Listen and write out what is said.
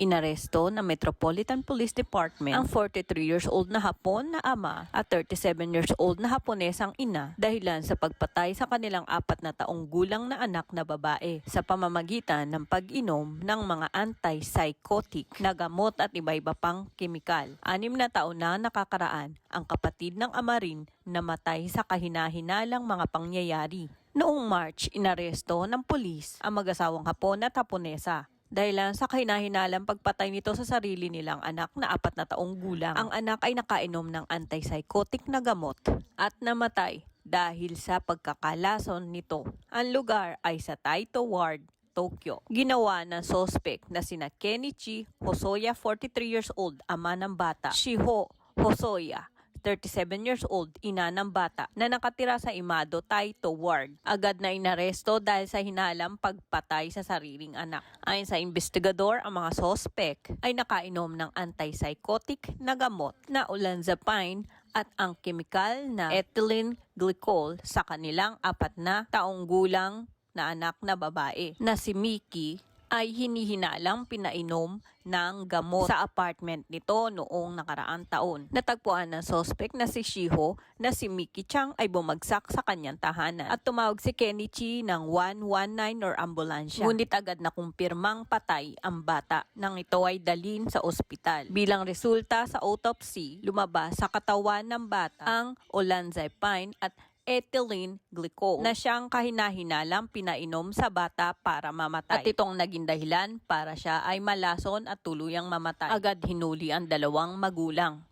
Inaresto ng Metropolitan Police Department ang 43 years old na Hapon na ama at 37 years old na Haponesang ina dahilan sa pagpatay sa kanilang apat na taong gulang na anak na babae sa pamamagitan ng pag-inom ng mga antipsychotic na gamot at iba-iba pang kemikal. Anim na taon na nakakaraan ang kapatid ng ama rin namatay sa kahinahinalang mga pangyayari. Noong March, inaresto ng pulis ang mag-asawang Hapon at Haponesa dahil sa kahinahinalang pagpatay nito sa sarili nilang anak na apat na taong gulang. Ang anak ay nakainom ng antipsychotic na gamot at namatay dahil sa pagkakalason nito. Ang lugar ay sa Taito Ward, Tokyo. Ginawa ng sospek na sina Kenichi Hosoya, 43 years old, ama ng bata, Shiho Hosoya, 37 years old, ina ng bata, na nakatira sa Imado, Taito Ward. Agad na inaresto dahil sa hinalang pagpatay sa sariling anak. Ayon sa investigador, ang mga sospek ay nakainom ng antipsychotic na gamot na olanzapine at ang kemikal na ethylene glycol sa kanilang apat na taong gulang na anak na babae na si Mickey ay hinihinalang pinainom ng gamot sa apartment nito noong nakaraang taon. Natagpuan ng sospek na si Shiho na si Mickey Chang ay bumagsak sa kanyang tahanan at tumawag si Kenichi ng 119 or ambulansya. Ngunit agad na kumpirmang patay ang bata nang ito ay dalhin sa ospital. Bilang resulta sa autopsy, lumabas sa katawan ng bata ang olanzapine at ethylene glycol na siyang kahinahinalang pinainom sa bata para mamatay. At itong naging dahilan para siya ay malason at tuluyang mamatay. Agad hinuli ang dalawang magulang.